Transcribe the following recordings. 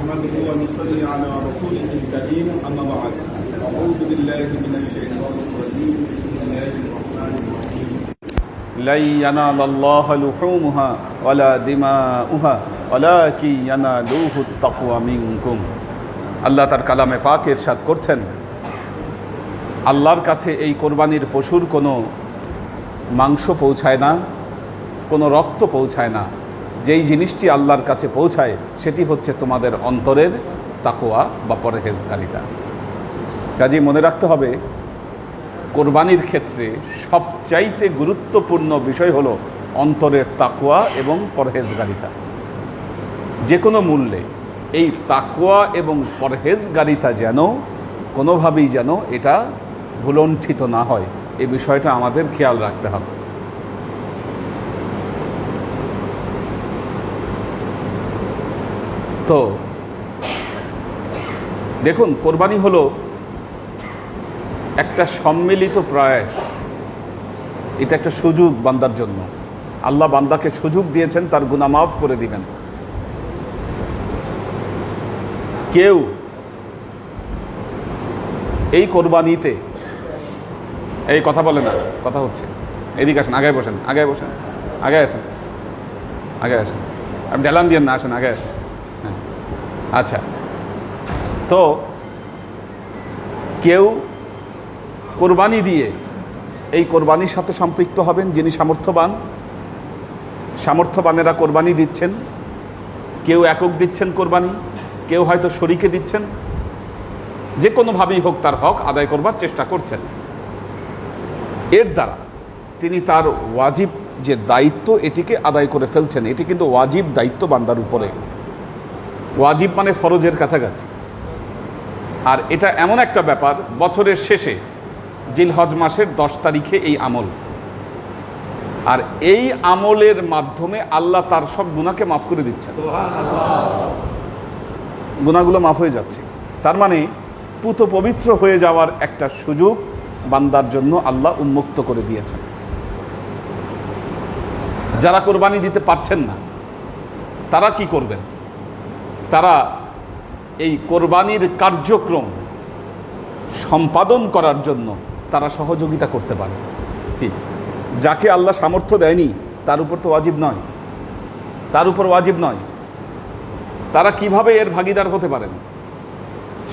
نحمده ونصلي على رسوله الكريم أما بعد أعوذ بالله من الشيطان الرجيم بسم الله الرحمن الرحيم لن ينال الله لحومها ولا دماؤها ولكن ينالوه التقوى منكم আল্লাহ তার কালামে পাক এরশাদ করছেন আল্লাহর কাছে এই কোরবানির পশুর কোনো মাংস পৌঁছায় না কোনো রক্ত পৌঁছায় না যেই জিনিসটি আল্লাহর কাছে পৌঁছায়, সেটি হচ্ছে তোমাদের অন্তরের তাকোয়া বা পরহেজকারিতা কাজে মনে রাখতে হবে, কোরবানির ক্ষেত্রে সবচাইতে গুরুত্বপূর্ণ বিষয় হলো অন্তরের তাকোয়া এবং পরহেজগারিতা। যে কোনো মূল্যে এই তাকোয়া এবং পরহেজগারিতা যেন কোনোভাবেই যেন এটা ভুলণ্ঠিত না হয়, এ বিষয়টা আমাদের খেয়াল রাখতে হবে। তো দেখুন, কোরবানি হলো একটা সম্মিলিত প্রয়াস। এটা একটা সুযোগ বান্দার জন্য। আল্লাহ বান্দাকে সুযোগ দিয়েছেন, তার গুনাহ মাফ করে দিবেন। কেউ এই কোরবানিতে, এই কথা বলে না, কথা হচ্ছে। এদিকে আসেন আগে বসেন আগে বসেন আগে আসেন আগে আসেন। আপনি ডেলান দিয়ে না, আসেন আগে আসেন। আচ্ছা। তো কেউ কোরবানি দিয়ে এই কোরবানির সাথে সম্পৃক্ত হবেন, যিনি সামর্থ্যবান, সামর্থ্যবানেরা কোরবানি দিচ্ছেন। কেউ একক দিচ্ছেন কোরবানি, কেউ হয়তো শরীকে দিচ্ছেন। যে কোনোভাবেই হোক তার হক আদায় করবার চেষ্টা করছেন। এর দ্বারা তিনি তার ওয়াজিব যে দায়িত্ব এটিকে আদায় করে ফেলছেন, এটি কিন্তু ওয়াজিব দায়িত্ব বান্দার উপরে। ওয়াজিব মানে ফরজের কাছাকাছি। আর এটা এমন একটা ব্যাপার, বছরের শেষে জিলহজ মাসের দশ তারিখে এই আমল। আর এই আমলের মাধ্যমে আল্লাহ তার সব গুণাকে মাফ করে দিচ্ছেন। গুণাগুলো মাফ হয়ে যাচ্ছে। তার মানে পুত পবিত্র হয়ে যাওয়ার একটা সুযোগ বান্দার জন্য আল্লাহ উন্মুক্ত করে দিয়েছেন। যারা কোরবানি দিতে পারছেন না, তারা কি করবেন? তারা এই কোরবানির কার্যক্রম সম্পাদন করার জন্য তারা সহযোগিতা করতে পারে। কি? যাকে আল্লাহ সামর্থ্য দেয়নি, তার উপর তো ওয়াজিব নয়। তার উপর ওয়াজিব নয়। তারা কীভাবে এর ভাগিদার হতে পারেন?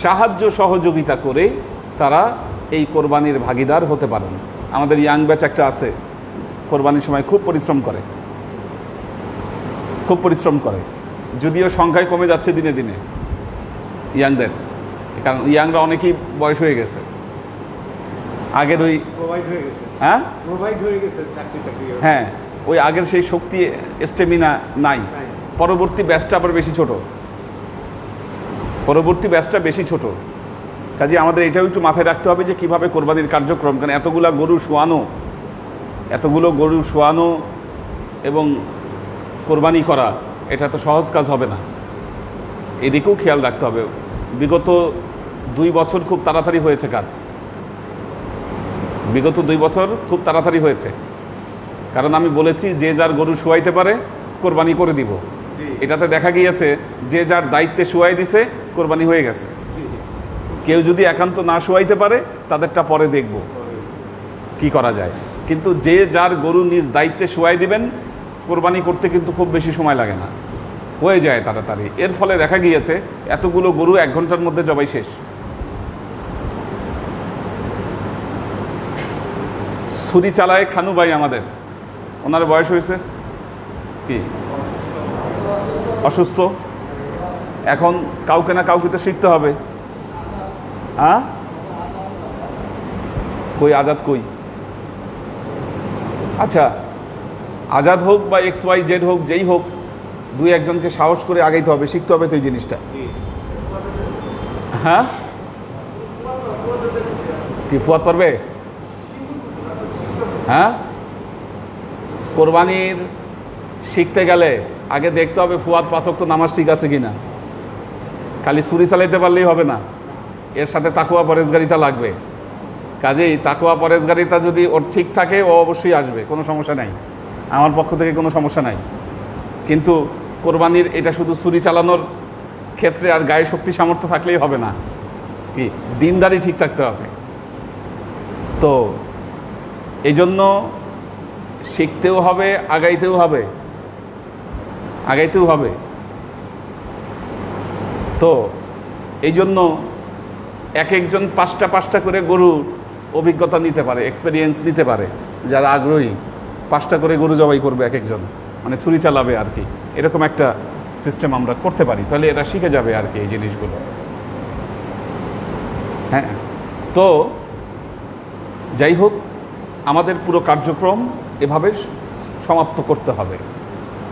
সাহায্য সহযোগিতা করে তারা এই কোরবানির ভাগিদার হতে পারেন। আমাদের ইয়াং ব্যাচ একটা আছে, কোরবানির সময় খুব পরিশ্রম করে। খুব পরিশ্রম করে। যদিও সংখ্যায় কমে যাচ্ছে দিনে দিনে ইয়াংদের। কারণ ইয়াংরা অনেকেই বয়স হয়ে গেছে। আগের ওই হয়ে হ্যাঁ? ওই আগের সেই শক্তি স্টেমিনা নাই। পরবর্তী ব্যাচটা আবার বেশি ছোট। পরবর্তী ব্যাচটা বেশি ছোট। কাজে আমাদের এটাও একটু মাথায় রাখতে হবে যে কীভাবে কোরবানির কার্যক্রম কারণ এতগুলা গরু শোয়ানো এতগুলো গরু শোয়ানো এবং কোরবানি করা এটা তো সহজ কাজ হবে না। এদিকেও খেয়াল রাখতে হবে। বিগত দুই বছর খুব তাড়াতাড়ি হয়েছে কাজ। বিগত দুই বছর খুব তাড়াতাড়ি হয়েছে। কারণ আমি বলেছি যে যার গরু শুয়াইতে পারে কোরবানি করে দিব। এটাতে দেখা গিয়েছে যে যার দায়িত্বে শুয়াই দিছে কোরবানি হয়ে গেছে। কেউ যদি একান্ত না শুয়াইতে পারে তাদেরটা পরে দেখব। কি করা যায়? কিন্তু যে যার গরু নিজ দায়িত্বে শুয়াই দিবেন কোরবানি করতে কিন্তু খুব বেশি সময় লাগে না। হয়ে যায় তাড়াতাড়ি। এর ফলে দেখা গিয়েছে, এতগুলো গরু এক ঘণ্টার মধ্যে জবাই শেষ। ছুরি চালায় খানু ভাই আমাদের। ওনার বয়স হয়েছে? কি? অসুস্থ। এখন কাউকে না কাউকে তো শিখতে হবে। হ্যাঁ কই আজাদ কই? আচ্ছা আজাদ হোক বা এক্স ওয়াই জেড হোক যেই হোক দুই একজনকে সাহস করে আগাইতে হবে শিখতে হবে তো এই জিনিসটা। হ্যাঁ? কি ফুয়াদ পারবে? হ্যাঁ? কোরবানির শিখতে গেলে আগে দেখতে হবে ফুয়াদ পাচক তো নামাজ ঠিক আছে কিনা। খালি ছুরি চালাইতে পারলেই হবে না। এর সাথে তাকুয়া পরেজগারিতা লাগবে। কাজেই তাকুয়া পরেজগারিতা যদি ওর ঠিক থাকে ও অবশ্যই আসবে কোনো সমস্যা নাই। আমার পক্ষ থেকে কোনো সমস্যা নাই। কিন্তু কোরবানির এটা শুধু ছুরি চালানোর ক্ষেত্রে আর গায়ে শক্তি সামর্থ্য থাকলেই হবে না। কি? দিনদারি ঠিক থাকতে হবে। তো এই জন্য শিখতেও হবে, আগাইতেও হবে। আগাইতেও হবে। তো এই জন্য এক একজন পাঁচটা পাঁচটা করে গরুর অভিজ্ঞতা নিতে পারে এক্সপেরিয়েন্স নিতে পারে, যারা আগ্রহী। পাঁচটা করে গরু জবাই করবে এক একজন। মানে ছুরি চালাবে আর কি। এরকম একটা সিস্টেম আমরা করতে পারি। তাহলে এরা শিখে যাবে আর কি এই জিনিসগুলো। হ্যাঁ। তো যাই হোক, আমাদের পুরো কার্যক্রম এভাবে সমাপ্ত করতে হবে।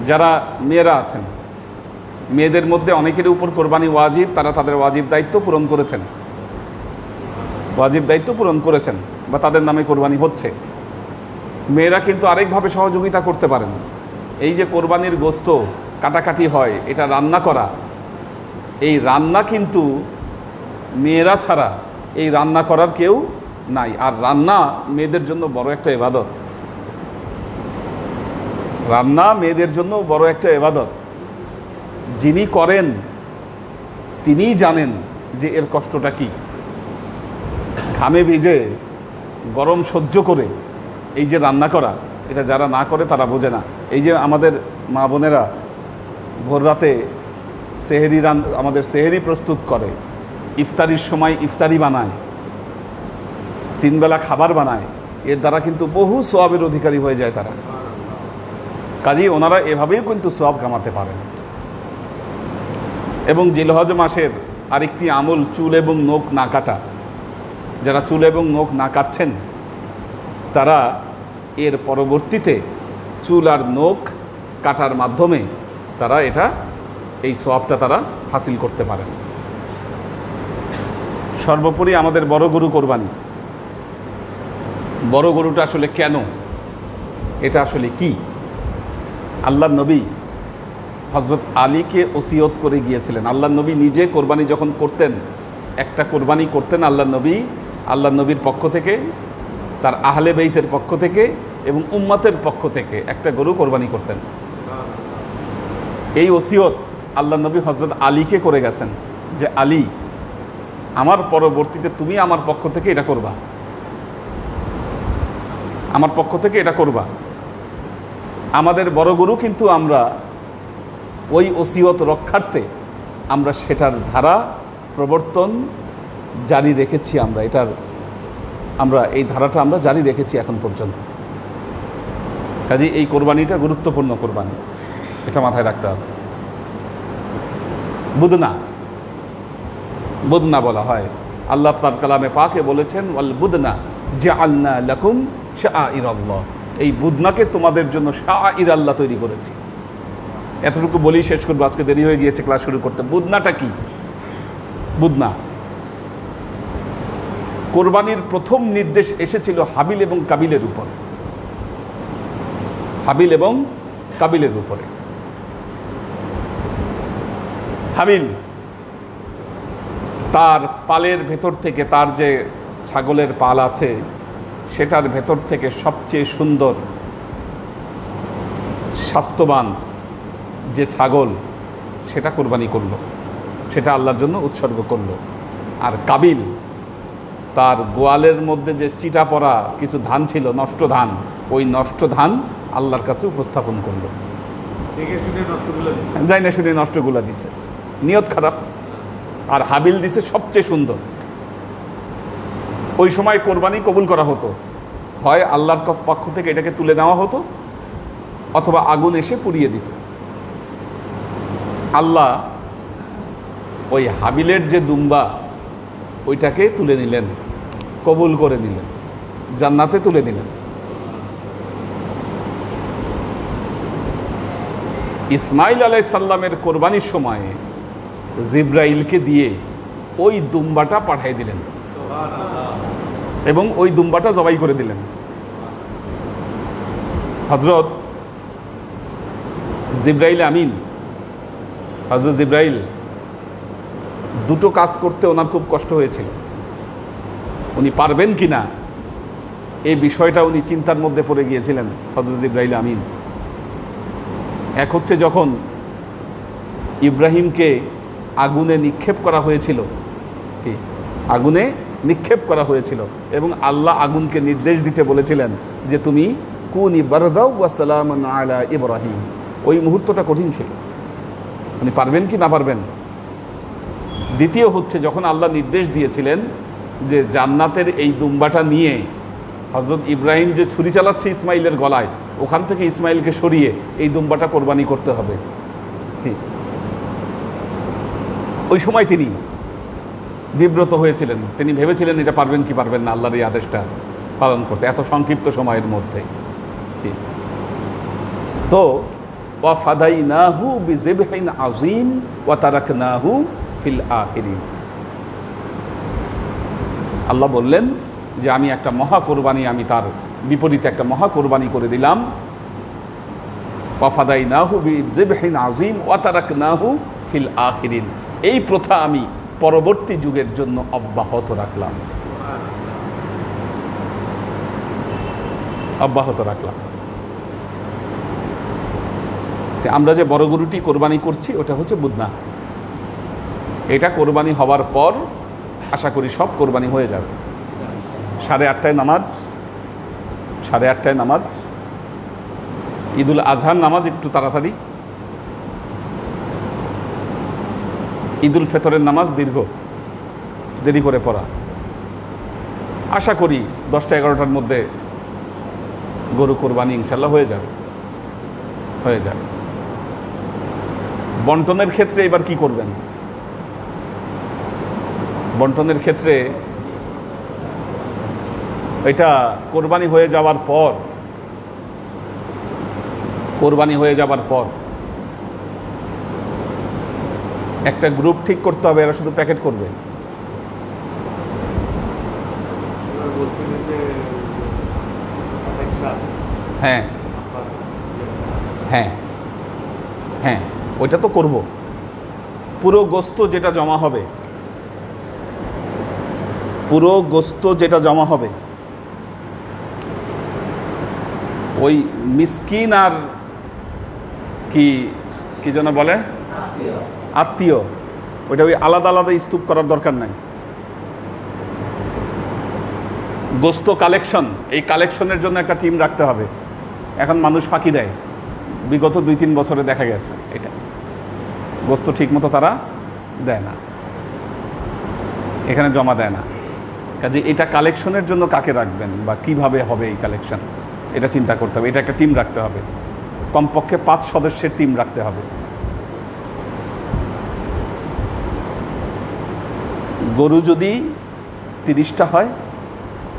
যারা মেয়েরা আছেন, মেয়েদের মধ্যে অনেকের উপর কোরবানি ওয়াজিব, তারা তাদের ওয়াজিব দায়িত্ব পূরণ করেছেন। ওয়াজিব দায়িত্ব পূরণ করেছেন বা তাদের নামে কোরবানি হচ্ছে। মেয়েরা কিন্তু আরেকভাবে সহযোগিতা করতে পারেন। এই যে কোরবানির গোস্ত কাটাকাটি হয়, এটা রান্না করা, এই রান্না কিন্তু মেয়েরা ছাড়া এই রান্না করার কেউ নাই। আর রান্না মেয়েদের জন্য বড় একটা এবাদত। রান্না মেয়েদের জন্য বড় একটা এবাদত। যিনি করেন, তিনিই জানেন যে এর কষ্টটা কি। ঘামে ভিজে, গরম সহ্য করে এই যে রান্না করা, এটা যারা না করে তারা বোঝে না। এই যে আমাদের মা বোনেরা ভোর রাতে সেহেরি রান, আমাদের সেহেরি প্রস্তুত করে, ইফতারির সময় ইফতারি বানায় তিনবেলা খাবার বানায়, এর দ্বারা কিন্তু বহু সোয়াবের অধিকারী হয়ে যায় তারা। কাজেই ওনারা এভাবেই কিন্তু সোয়াব কামাতে পারেন। এবং জিলহজ মাসের আরেকটি আমল, চুল এবং নখ না কাটা। যারা চুল এবং নখ না কাটছেন, তারা এর পরবর্তীতে চুল আর নখ কাটার মাধ্যমে তারা এটা, এই সোয়াবটা তারা হাসিল করতে পারেন সর্বোপরি আমাদের বড় গরু কোরবানি। বড় গরুটা আসলে কেন? এটা আসলে কি? আল্লাহ নবী হজরত আলীকে ওসিয়ত করে গিয়েছিলেন। আল্লাহ নবী নিজে কোরবানি যখন করতেন, একটা কোরবানি করতেন আল্লাহ নবী আল্লাহ নবীর পক্ষ থেকে তার আহলে বেইতের পক্ষ থেকে এবং উম্মাতের পক্ষ থেকে একটা গরু কোরবানি করতেন। এই ওসিয়ত আল্লাহ নবী হজরত আলীকে করে গেছেন যে, আলী, আমার পরবর্তীতে তুমি আমার পক্ষ থেকে এটা করবা। আমার পক্ষ থেকে এটা করবা। আমাদের বড় গরু কিন্তু আমরা ওই ওসিয়ত রক্ষার্থে আমরা সেটার ধারা প্রবর্তন জারি রেখেছি আমরা। এটার আমরা এই ধারাটা আমরা জারি রেখেছি এখন পর্যন্ত। কাজে এই কোরবানিটা গুরুত্বপূর্ণ কোরবানি। এটা মাথায় রাখতে হবে। বুদনা। বুদনা বলা হয়। আল্লাহ তার কালামে পাকে বলেছেন, ওয়াল বুদনা যে আল্লাহ লাকুম শাহ আল্লাহ এই বুদনাকে তোমাদের জন্য শাহ ইর আল্লাহ তৈরি করেছি। এতটুকু বলেই শেষ করব। আজকে দেরি হয়ে গিয়েছে, ক্লাস শুরু করতে। বুদনাটা কি? বুদনা। কোরবানির প্রথম নির্দেশ এসেছিল হাবিল এবং কাবিলের উপর। হাবিল এবং কাবিলের উপরে। হাবিল, তার পালের ভেতর থেকে তার যে ছাগলের পাল আছে, সেটার ভেতর থেকে সবচেয়ে সুন্দর, স্বাস্থ্যবান যে ছাগল, সেটা কোরবানি করল। সেটা আল্লাহর জন্য উৎসর্গ করল। আর কাবিল তার গোয়ালের মধ্যে যে চিটা পড়া কিছু ধান ছিল নষ্ট ধান ওই নষ্ট ধান আল্লাহর কাছে উপস্থাপন করল। যাই না শুনে নষ্টগুলা দিছে। নিয়ত খারাপ। আর হাবিল দিছে সবচেয়ে সুন্দর। ওই সময় কোরবানি কবুল করা হতো। হয় আল্লাহর পক্ষ থেকে এটাকে তুলে নেওয়া হতো অথবা আগুন এসে পুড়িয়ে দিত। আল্লাহ ওই হাবিলের যে দুম্বা ওইটাকে তুলে নিলেন। কবুল করে দিলেন জান্নাতে তুলে দিলেন। ইসমাইল আলাইসাল্লামের কোরবানির সময়ে জিব্রাইলকে দিয়ে ওই দুম্বাটা পাঠিয়ে দিলেন এবং ওই দুম্বাটা জবাই করে দিলেন। হজরত জিব্রাইল আমিন হজরত জিব্রাইল দুটো কাজ করতে ওনার খুব কষ্ট হয়েছিল। উনি পারবেন কি না? এই বিষয়টা উনি চিন্তার মধ্যে পড়ে গিয়েছিলেন হজরত ইব্রাহিল আমিন। এক হচ্ছে যখন ইব্রাহিমকে আগুনে নিক্ষেপ করা হয়েছিল, কি? আগুনে নিক্ষেপ করা হয়েছিল এবং আল্লাহ আগুনকে নির্দেশ দিতে বলেছিলেন যে তুমি কুন ইবারদাউ ওয়াসালাম আলা ইব্রাহিম। ওই মুহূর্তটা কঠিন ছিল। উনি পারবেন কি না পারবেন? দ্বিতীয় হচ্ছে যখন আল্লাহ নির্দেশ দিয়েছিলেন যে জান্নাতের এই দুম্বাটা নিয়ে হজরত ইব্রাহিম যে ছুরি চালাচ্ছে ইসমাইলের গলায়, ওখান থেকে ইসমাইলকে সরিয়ে এই দুম্বাটা কোরবানি করতে হবে? ওই সময় তিনি বিব্রত হয়েছিলেন। তিনি ভেবেছিলেন, এটা পারবেন কি পারবেন না? আল্লাহর এই আদেশটা পালন করতে। এত সংক্ষিপ্ত সময়ের মধ্যে? তো ওয়া ফাদাই নাহু বিজেবহাইন আজিম ওয়া তারাক নাহু ফিল আখিরিন। আল্লাহ বললেন যে আমি একটা মহা কোরবানি, আমি তার বিপরীতে একটা মহা কোরবানি করে দিলাম। ওয়াফাদাই নাহু বিজেবহিন আজিম ওয়াতারাক নাহু ফিল আখিরিন। এই প্রথা আমি পরবর্তী যুগের জন্য অব্যাহত রাখলাম। অব্যাহত রাখলাম। আমরা যে বড় গরুটি কোরবানি করছি, ওটা হচ্ছে বুধনা এটা কোরবানি হওয়ার পর আশা করি সব কোরবানি হয়ে যাবে। সাড়ে আটটায় নামাজ, সাড়ে আটটায় নামাজ। ঈদুল আজহার নামাজ একটু তাড়াতাড়ি। ঈদুল ফেতরের নামাজ দীর্ঘ, দেরি করে পড়া। আশা করি দশটা এগারোটার মধ্যে গরু কোরবানি ইনশাল্লাহ হয়ে যাবে। হয়ে যাবে। বন্টনের ক্ষেত্রে এবার কি করবেন? বন্টনের ক্ষেত্রে এটা কোরবানি হয়ে যাওয়ার পর কোরবানি হয়ে যাবার পর একটা গ্রুপ ঠিক করতে হবে এরা শুধু প্যাকেট করবে। হ্যাঁ। হ্যাঁ। হ্যাঁ। ওইটা তো করব। পুরো গোস্ত যেটা জমা হবে পুরো গোস্ত যেটা জমা হবে, ওই মিসকিন আর কি কি যেন বলে? আত্মীয়। ওইটা ওই আলাদা আলাদা স্তূপ করার দরকার নাই। গোস্ত কালেকশন, এই কালেকশনের জন্য একটা টিম রাখতে হবে। এখন মানুষ ফাঁকি দেয়। বিগত দুই তিন বছরে দেখা গেছে এটা। গোস্ত ঠিকমতো তারা দেয় না। এখানে জমা দেয় না। কাজে এটা কালেকশনের জন্য কাকে রাখবেন বা কীভাবে হবে এই কালেকশন এটা চিন্তা করতে হবে, এটা একটা টিম রাখতে হবে। কমপক্ষে পাঁচ সদস্যের টিম রাখতে হবে। গরু যদি তিরিশটা হয়,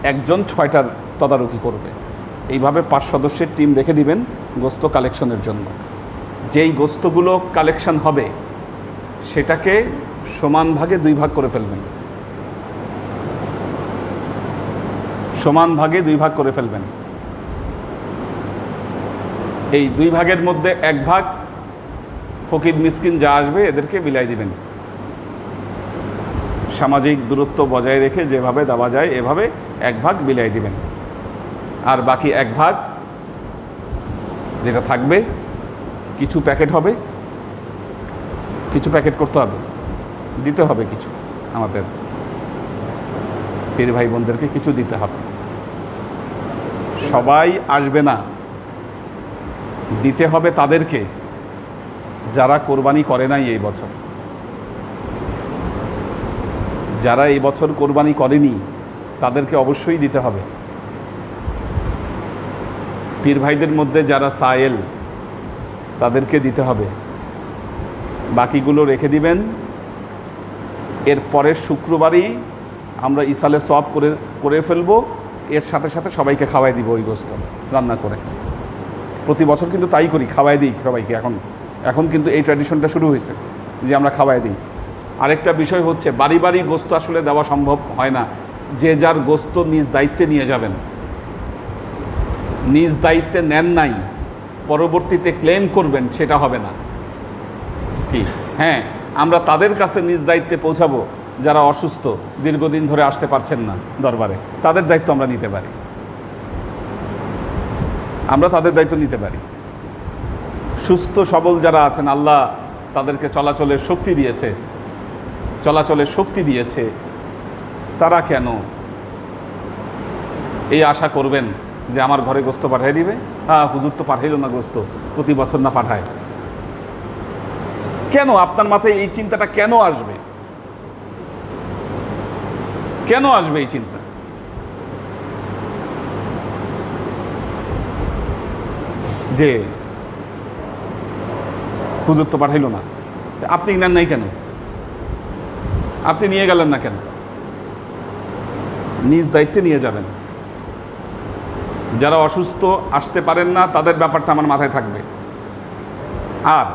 একজন ছয়টার তদারকি করবে। এইভাবে পাঁচ সদস্যের টিম রেখে দিবেন গোস্ত কালেকশনের জন্য। যেই গোস্তগুলো কালেকশন হবে, সেটাকে সমান ভাগে দুই ভাগ করে ফেলবেন। সমান ভাগে দুই ভাগ করে ফেলবেন। এই দুই ভাগের মধ্যে এক ভাগ ফকির মিসকিন যা আসবে এদেরকে বিলাই দিবেন। সামাজিক দূরত্ব বজায় রেখে যেভাবে দেওয়া যায় এভাবে এক ভাগ বিলাই দিবেন। আর বাকি এক ভাগ যেটা থাকবে, কিছু প্যাকেট হবে, কিছু প্যাকেট করতে হবে, দিতে হবে কিছু আমাদের পীর ভাই বোনদেরকে কিছু দিতে হবে। সবাই আসবে না। দিতে হবে তাদেরকে, যারা কোরবানি করে নাই এই বছর। যারা এই বছর কোরবানি করেনি, তাদেরকে অবশ্যই দিতে হবে। পীর ভাইদের মধ্যে যারা সায়েল, তাদেরকে দিতে হবে। বাকিগুলো রেখে দিবেন। এর পরের শুক্রবারই আমরা ইসালে সব করে করে ফেলব। এর সাথে সাথে সবাইকে খাওয়াই দিব ওই গোস্ত, রান্না করে। প্রতি বছর কিন্তু তাই করি, খাওয়াই দিই সবাইকে। এখন এখন কিন্তু এই ট্র্যাডিশনটা শুরু হয়েছে যে আমরা খাওয়াই দিই। আরেকটা বিষয় হচ্ছে, বাড়ি বাড়ি গোস্ত আসলে দেওয়া সম্ভব হয় না। যে যার গোস্ত নিজ দায়িত্বে নিয়ে যাবেন। নিজ দায়িত্বে নেন নাই, পরবর্তীতে ক্লেম করবেন, সেটা হবে না। কি? হ্যাঁ আমরা তাদের কাছে নিজ দায়িত্বে পৌঁছাবো। যারা অসুস্থ, দীর্ঘদিন ধরে আসতে পারছেন না দরবারে, তাদের দায়িত্ব আমরা নিতে পারি। আমরা তাদের দায়িত্ব নিতে পারি। সুস্থ, সবল যারা আছেন, আল্লাহ তাদেরকে চলাচলের শক্তি দিয়েছে। চলাচলের শক্তি দিয়েছে। তারা কেন এই আশা করবেন যে আমার ঘরে গোস্ত পাঠিয়ে দিবে? হ্যাঁ হুজুর তো পাঠাইল না গোস্ত, প্রতি বছর না পাঠায়। কেন? আপনার মাথায় এই চিন্তাটা কেন আসবে? কেন আসবে এই চিন্তা? যে হুজুর তো পাঠাইলো না। আপনি নেন নাই কেন? আপনি নিয়ে গেলেন না কেন? নিজ দায়িত্বে নিয়ে যাবেন। যারা অসুস্থ আসতে পারেন না, তাদের ব্যাপারটা আমার মাথায় থাকবে। আর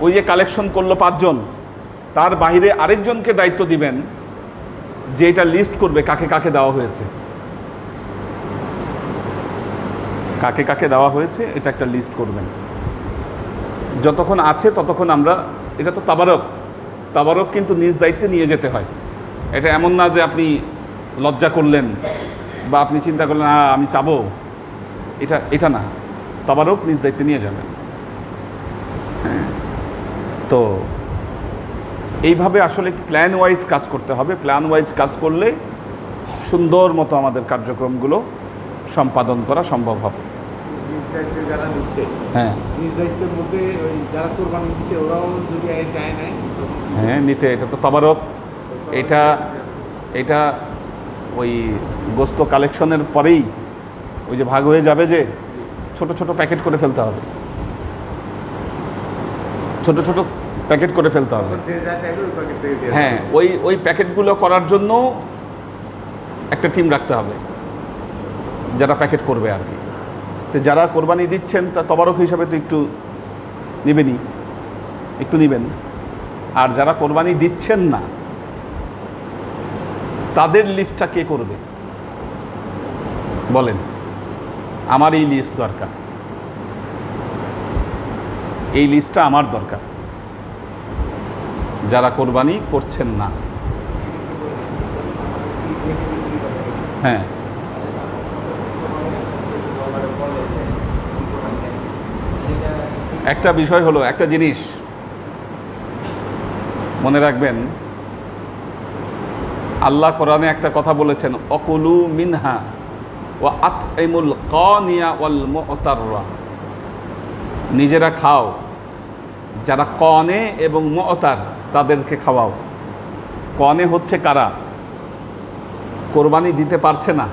ওই যে কালেকশন করল পাঁচজন, তার বাইরে আরেকজনকে দায়িত্ব দিবেন যে এটা লিস্ট করবে কাকে কাকে দেওয়া হয়েছে। কাকে কাকে দেওয়া হয়েছে এটা একটা লিস্ট করবেন। যতক্ষণ আছে ততক্ষণ আমরা এটা তো তাবারক। তাবারক কিন্তু নিজ দায়িত্বে নিয়ে যেতে হয়। এটা এমন না যে আপনি লজ্জা করলেন বা আপনি চিন্তা করলেন "আ, আমি চাবো। এটা এটা না। তাবারক নিজ দায়িত্বে নিয়ে যাবেন। হ্যাঁ? তো এইভাবে আসলে প্ল্যান ওয়াইজ কাজ করতে হবে। প্ল্যান ওয়াইজ কাজ করলে সুন্দর মতো আমাদের কার্যক্রমগুলো সম্পাদন করা সম্ভব হবে। হ্যাঁ। হ্যাঁ নিতে এটা তো তবারক। এটা এটা ওই গোস্ত কালেকশনের পরেই ওই যে ভাগ হয়ে যাবে যে ছোট ছোট প্যাকেট করে ফেলতে হবে। ছোট ছোট প্যাকেট করে ফেলতে হবে। হ্যাঁ ওই ওই প্যাকেটগুলো করার জন্য একটা টিম রাখতে হবে যারা প্যাকেট করবে আর কি। তো যারা কোরবানি দিচ্ছেন তা তবারক হিসাবে তো একটু নেবেনই একটু নেবেন। আর যারা কোরবানি দিচ্ছেন না তাদের লিস্টটা কে করবে? বলেন আমার এই লিস্ট দরকার। এই লিস্টটা আমার দরকার। যারা কোরবানি করছেন না। হ্যাঁ। একটা বিষয় হলো, একটা জিনিস মনে রাখবেন, আল্লাহ কোরআনে একটা কথা বলেছেন, অকুলু মিনহা ও আত এমুল কিয়া ওয়াল মুতাররা। নিজেরা খাও। যারা কনে এবং মতার তাদেরকে খাওয়াও। কনে হচ্ছে কারা? কোরবানি দিতে পারছে না,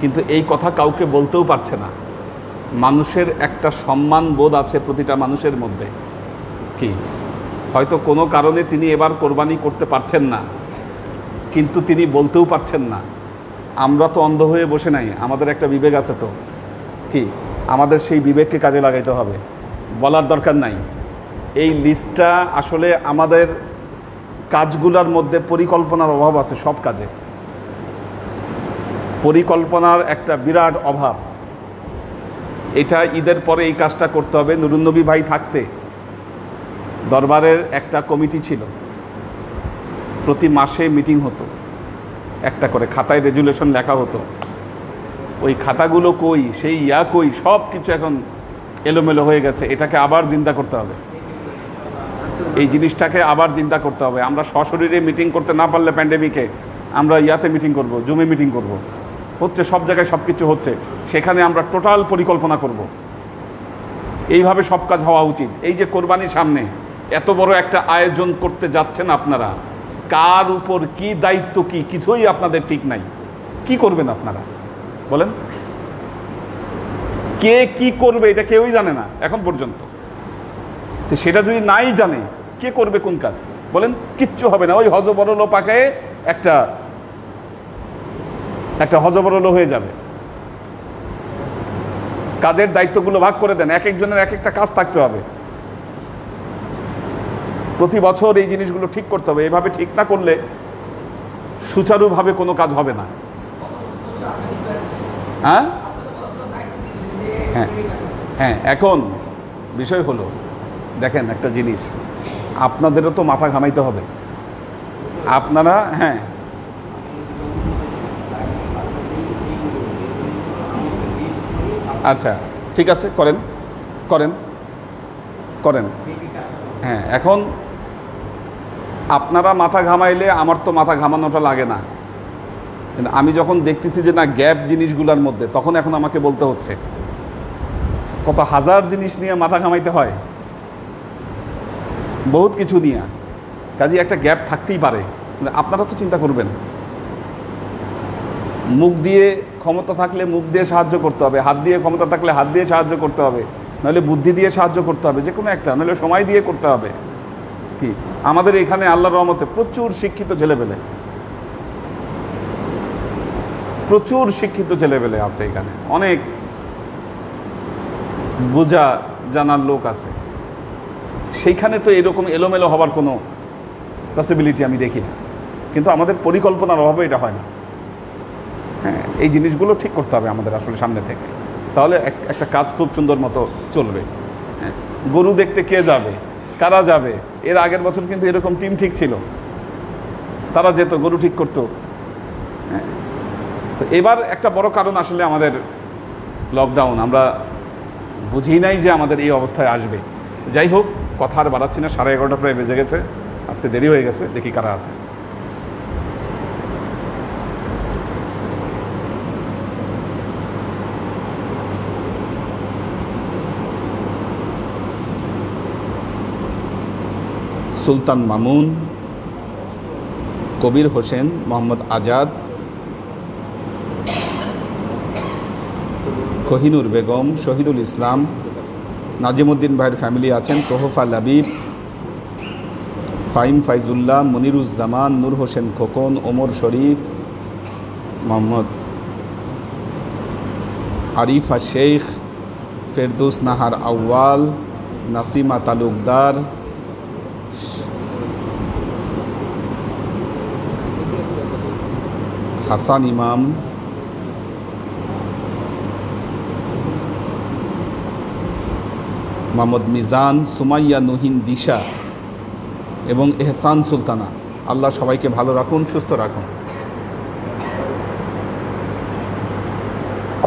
কিন্তু এই কথা কাউকে বলতেও পারছে না। মানুষের একটা সম্মান বোধ আছে প্রতিটা মানুষের মধ্যে। কি? হয়তো কোনো কারণে তিনি এবার কোরবানি করতে পারছেন না, কিন্তু তিনি বলতেও পারছেন না। আমরা তো অন্ধ হয়ে বসে নাই, আমাদের একটা বিবেক আছে তো। কি? আমাদের সেই বিবেককে কাজে লাগাইতে হবে। বলার দরকার নাই। এই লিস্টটা আসলে আমাদের কাজগুলোর মধ্যে পরিকল্পনার অভাব আছে সব কাজে। পরিকল্পনার একটা বিরাট অভাব। এটা ঈদের পরে এই কাজটা করতে হবে, নুরুন্নবী ভাই থাকতে। দরবারের একটা কমিটি ছিল। প্রতি মাসে মিটিং হতো। একটা করে খাতায় রেজুলেশন লেখা হতো। ওই খাতাগুলো কই, সেই ইয়া কই সব কিছু এখন এলোমেলো হয়ে গেছে। এটাকে আবার চিন্তা করতে হবে। এই জিনিসটাকে আবার চিন্তা করতে হবে। আমরা সশরীরে মিটিং করতে না পারলে প্যান্ডেমিকে আমরা ইয়াতে মিটিং করব, জুমে মিটিং করব। হচ্ছে, সব জায়গায় সব কিছু হচ্ছে। সেখানে আমরা টোটাল পরিকল্পনা করব। এইভাবে সব কাজ হওয়া উচিত। এই যে কোরবানির সামনে এত বড় একটা আয়োজন করতে যাচ্ছেন আপনারা, কার উপর কি দায়িত্ব কি, কিছুই আপনাদের ঠিক নাই। কি করবেন আপনারা? বলেন। কে কি করবে এটা কেউই জানে না, এখন পর্যন্ত। তো সেটা যদি নাই জানে, কে করবে কোন কাজ? বলেন, কিচ্ছু হবে না। ওই হজবরল পাকায় একটা একটা হজবরল হয়ে যাবে। কাজের দায়িত্বগুলো ভাগ করে দেন। এক একজনের এক একটা কাজ থাকতে হবে। প্রতি বছর এই জিনিসগুলো ঠিক করতে হবে। এভাবে ঠিক না করলে সুচারুভাবে কোনো কাজ হবে না। হ্যাঁ হ্যাঁ? হ্যাঁ এখন বিষয় হলো দেখেন একটা জিনিস, আপনাদেরও তো মাথা ঘামাইতে হবে। আপনারা হ্যাঁ। আচ্ছা ঠিক আছে, করেন করেন করেন। হ্যাঁ এখন আপনারা মাথা ঘামাইলে আমার তো মাথা ঘামানোটা লাগে না। আমি যখন দেখতেছি যে না, গ্যাপ জিনিসগুলোর মধ্যে, তখন এখন আমাকে বলতে হচ্ছে। কত হাজার জিনিস নিয়ে মাথা ঘামাইতে হয়। বহুত কিছু নিয়ে। কাজে একটা গ্যাপ থাকতেই পারে। কিন্তু আপনারা তো চিন্তা করবেন। মুখ দিয়ে ক্ষমতা থাকলে মুখ দিয়ে সাহায্য করতে হবে। হাত দিয়ে ক্ষমতা থাকলে হাত দিয়ে সাহায্য করতে হবে। নাহলে বুদ্ধি দিয়ে সাহায্য করতে হবে। যে কোনো একটা। নাহলে সময় দিয়ে করতে হবে। কি? আমাদের এখানে আল্লাহর রহমতে প্রচুর শিক্ষিত ছেলেপেলে। প্রচুর শিক্ষিত ছেলেপেলে আছে এখানে। অনেক বোঝা জানার লোক আছে। সেইখানে তো এরকম এলোমেলো হবার কোনো পসিবিলিটি আমি দেখি না। কিন্তু আমাদের পরিকল্পনার অভাবে এটা হয় না। হ্যাঁ এই জিনিসগুলো ঠিক করতে হবে আমাদের আসলে সামনে থেকে। তাহলে এক- একটা কাজ খুব সুন্দর মতো চলবে। হ্যাঁ গরু দেখতে কে যাবে? কারা যাবে? এর আগের বছর কিন্তু এরকম টিম ঠিক ছিল। তারা যেত, গরু ঠিক করতো। হ্যাঁ তো এবার একটা বড় কারণ আসলে আমাদের লকডাউন আমরা বুঝি নাই যে আমাদের এই অবস্থায় আসবে। যাই হোক কথা আর বাড়াচ্ছি না, সাড়ে এগারোটা প্রায় বেজে গেছে, আজকে দেরি হয়ে গেছে, দেখি কারা আছে। সুলতান মামুন, কবির হোসেন, মোহাম্মদ আজাদ, কহিনুর বেগম, শহীদুল ইসলাম নাজিমুদ্দিন ভাইয়ের ফ্যামিলি আছেন, তোহফা লাবিব ফাইম ফাইজুল্লাহ, মনিরুজ্জামান, নূর হোসেন খোকন, ওমর শরীফ, মোহাম্মদ আরিফা শেখ, ফেরদৌস নাহার আউয়াল, নাসিমা তালুকদার, হাসান ইমাম মোহাম্মদ মিজান সুমাইয়া নুহিন দিশা এবং এহসান সুলতানা আল্লাহ সবাইকে ভালো রাখুন সুস্থ রাখুন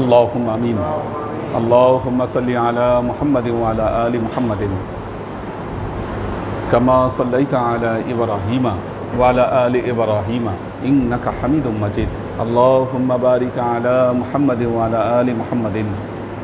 اللهم امين اللهم صل على محمد وعلى ال محمد كما صليت على ابراهيم وعلى ال ابراهيم انك حميد مجيد اللهم بارك على محمد وعلى ال محمد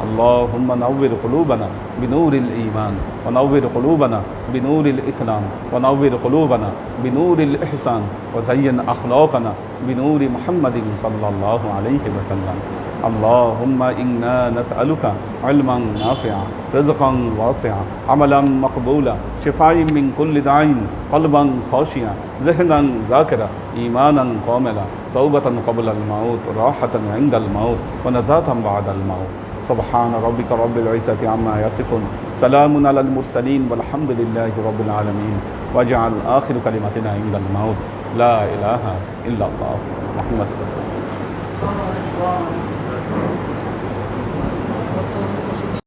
اللهم نور قلوبنا بنور الإيمان ونور قلوبنا بنور الإسلام ونور قلوبنا بنور الإحسان وزين أخلاقنا بنور محمد صلى الله عليه وسلم. اللهم إنا نسألك علما نافعا رزقا واسعا عملا مقبولا شفاء من كل داع قلبا خاشعا ذهنا ذاكرا إيمانا كاملا توبة قبل الموت راحة عند الموت ونزاة بعد الموت. سبحان ربك رب العزة عما يصفون. سلام على المرسلين والحمد لله رب العالمين. واجعل آخر كلمتنا عند الموت. لا إله إلا الله. محمد رسول الله.